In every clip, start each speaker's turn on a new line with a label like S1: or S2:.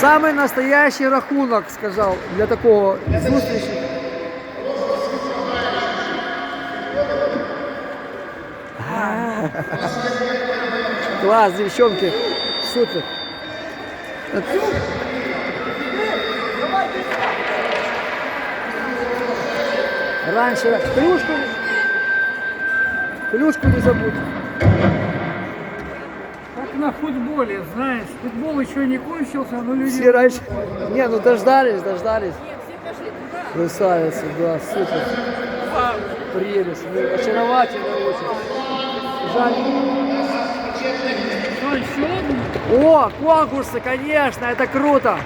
S1: Самый настоящий рахунок, сказав, для такого зустрічі. Класс, девчонки. Супер. Раньше клюшку, клюшку не забудь.
S2: На футболе, знаешь, футбол еще не кончился, но люди...
S1: Все раньше. Не, ну дождались, дождались. Красавица, да, супер. Прелесть, ну, очаровательно очень. Жаль.
S2: Что, еще одну?
S1: О, конкурсы, конечно, это круто.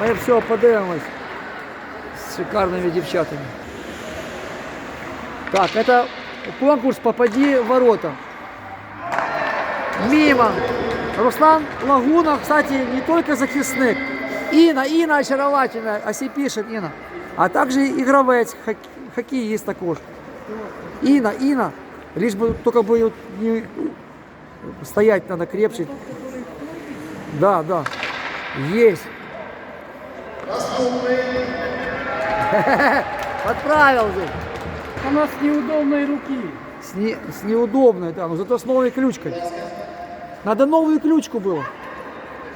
S1: Мы все подивимось с шикарными девчатами. Так, это конкурс «Попади в ворота». Мимо. Руслан Лагунов, кстати, не только захисник. Инна, Инна очаровательная, оси пишет Инна. А также игровец, хок- хоккеист також. Инна, Инна. Лишь бы только бы не стоять надо крепче. Да, да. Есть. Отправил же.
S2: Она с неудобной руки.
S1: С, не- с неудобной, да, но зато с новой ключкой. Надо новую ключку было.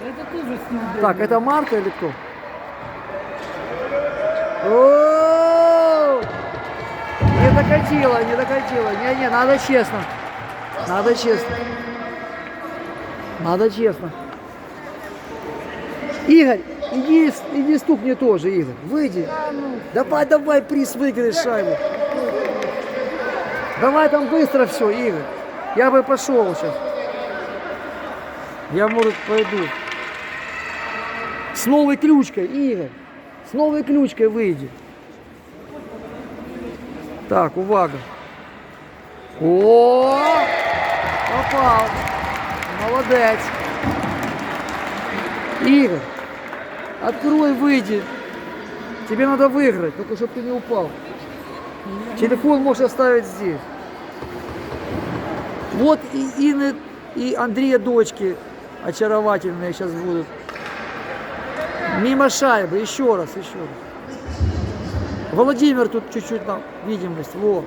S2: Это тоже с.
S1: Так, это Марта или кто? О! Не докатила, не докатила. Не-не, надо честно. Надо честно. Надо честно. Игорь, иди, иди стукни тоже, Игорь. Выйди. Давай, давай, приз выиграешь шайбу. Давай там быстро все, Игорь. Я бы пошел сейчас. Я, может, пойду. С новой ключкой, Игорь. С новой ключкой выйди. Так, увага. О! Попал. Молодец. Игорь, открой, выйди. Тебе надо выиграть, только чтобы ты не упал. Телефон можешь оставить здесь. Вот и Инны, и Андрея дочки очаровательные сейчас будут. Мимо шайбы, еще раз, еще раз. Владимир тут чуть-чуть на видимость. Во.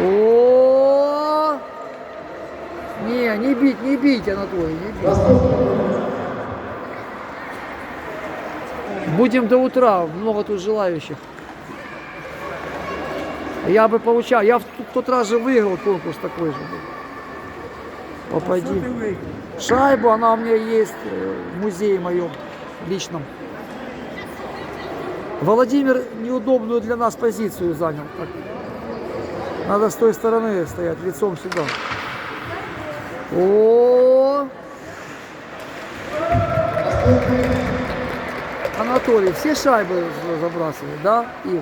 S1: О! Не, не бить, не бить, Анатолий, не бить. Будем до утра, много тут желающих. Я бы получал, я в тот раз же выиграл конкурс такой же. был. Попади. Шайбу, она у меня есть э, в музее моем личном. Владимир неудобную для нас позицию занял. Так. Надо с той стороны стоять, лицом сюда. О! Анатолий, все шайбы за- забрасывают, да? И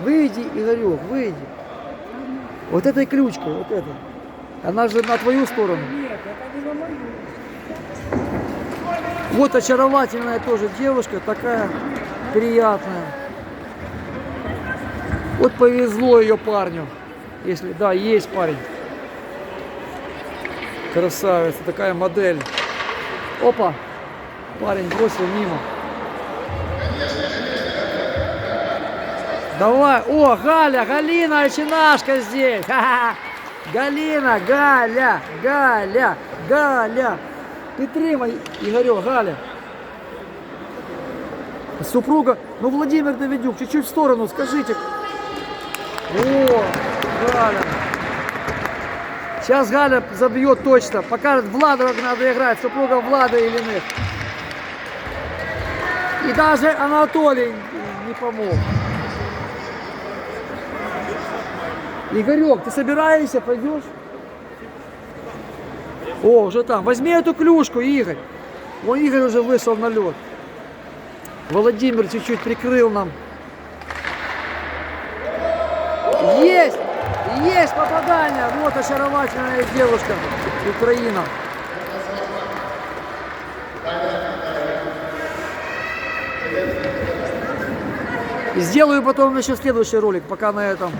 S1: выйди, Игорек, выйди. Вот этой ключкой, вот этой. Она же на твою сторону. Вот очаровательная тоже девушка, такая приятная. Вот повезло ее парню. Если, да, есть парень. Красавица, такая модель. Опа, парень бросил мимо. Давай, о, Галя, Галина Очинашка здесь. Галина, Галя, Галя, Галя. Підтримай, Ігорьок, Галя. Супруга, ну Владимир Давидюк, чуть-чуть в сторону, скажите. О, Галя. Сейчас Галя забьет точно, покажет Влада, как надо играть, супруга Влада или нет. И даже Анатолий не помог. Игорек, ты собираешься, пойдешь? О, уже там. Возьми эту клюшку, Игорь. Вон Игорь уже вышел на лед. Владимир чуть-чуть прикрыл нам. Есть! Есть попадание! Вот очаровательная девушка. Украина. Сделаю потом еще следующий ролик, пока на этом